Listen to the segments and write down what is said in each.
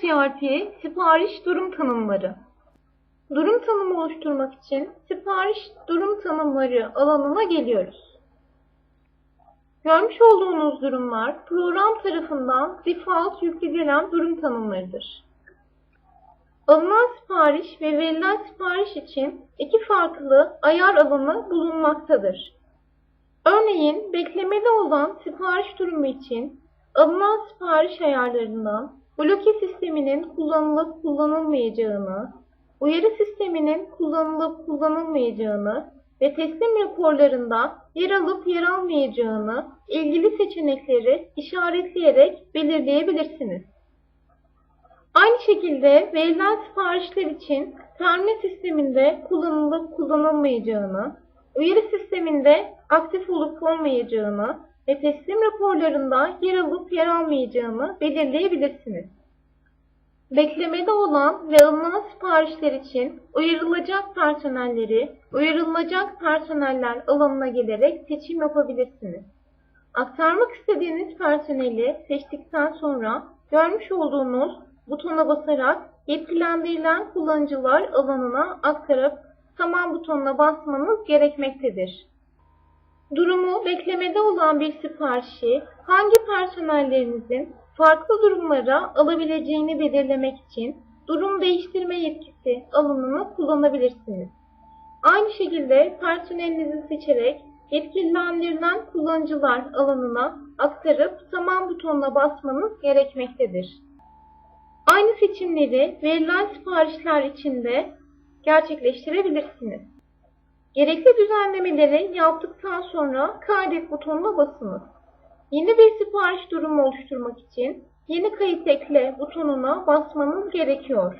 CRP sipariş durum tanımları. Durum tanımı oluşturmak için sipariş durum tanımları alanına geliyoruz. Görmüş olduğunuz durumlar program tarafından default yüklenilen durum tanımlarıdır. Alınan sipariş ve verilen sipariş için iki farklı ayar alanı bulunmaktadır. Örneğin beklemede olan sipariş durumu için alınan sipariş ayarlarından bloke sisteminin kullanılıp kullanılmayacağını, uyarı sisteminin kullanılıp kullanılmayacağını ve teslim raporlarında yer alıp yer almayacağını ilgili seçenekleri işaretleyerek belirleyebilirsiniz. Aynı şekilde verilen siparişler için terminal sisteminde kullanılıp kullanılmayacağını, uyarı sisteminde aktif olup olmayacağını ve teslim raporlarında yer alıp yer almayacağını belirleyebilirsiniz. Beklemede olan ve alınan siparişler için uyarılacak personelleri uyarılacak personeller alanına gelerek seçim yapabilirsiniz. Aktarmak istediğiniz personeli seçtikten sonra görmüş olduğunuz butona basarak yetkilendirilen kullanıcılar alanına aktarıp tamam butonuna basmanız gerekmektedir. Durumu beklemede olan bir siparişi hangi personellerinizin farklı durumlara alabileceğini belirlemek için durum değiştirme yetkisi alanını kullanabilirsiniz. Aynı şekilde personelinizi seçerek yetkilendirilen kullanıcılar alanına aktarıp tamam butonuna basmanız gerekmektedir. Aynı seçimleri verilen siparişler için de gerçekleştirebilirsiniz. Gerekli düzenlemeleri yaptıktan sonra kaydet butonuna basınız. Yeni bir sipariş durumu oluşturmak için yeni kayıt ekle butonuna basmanız gerekiyor.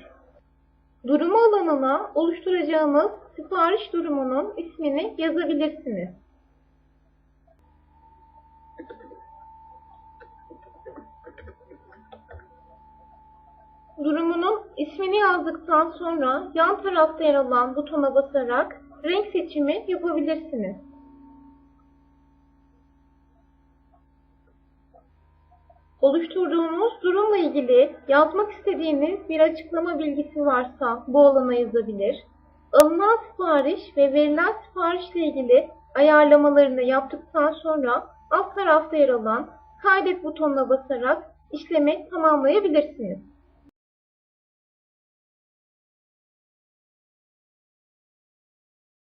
Durumu alanına oluşturacağınız sipariş durumunun ismini yazabilirsiniz. Durumunun ismini yazdıktan sonra yan tarafta yer alan butona basarak renk seçimi yapabilirsiniz. Oluşturduğunuz durumla ilgili yazmak istediğiniz bir açıklama bilgisi varsa bu alana yazabilir. Alınan sipariş ve verilen siparişle ilgili ayarlamalarını yaptıktan sonra alt tarafta yer alan kaydet butonuna basarak işlemi tamamlayabilirsiniz.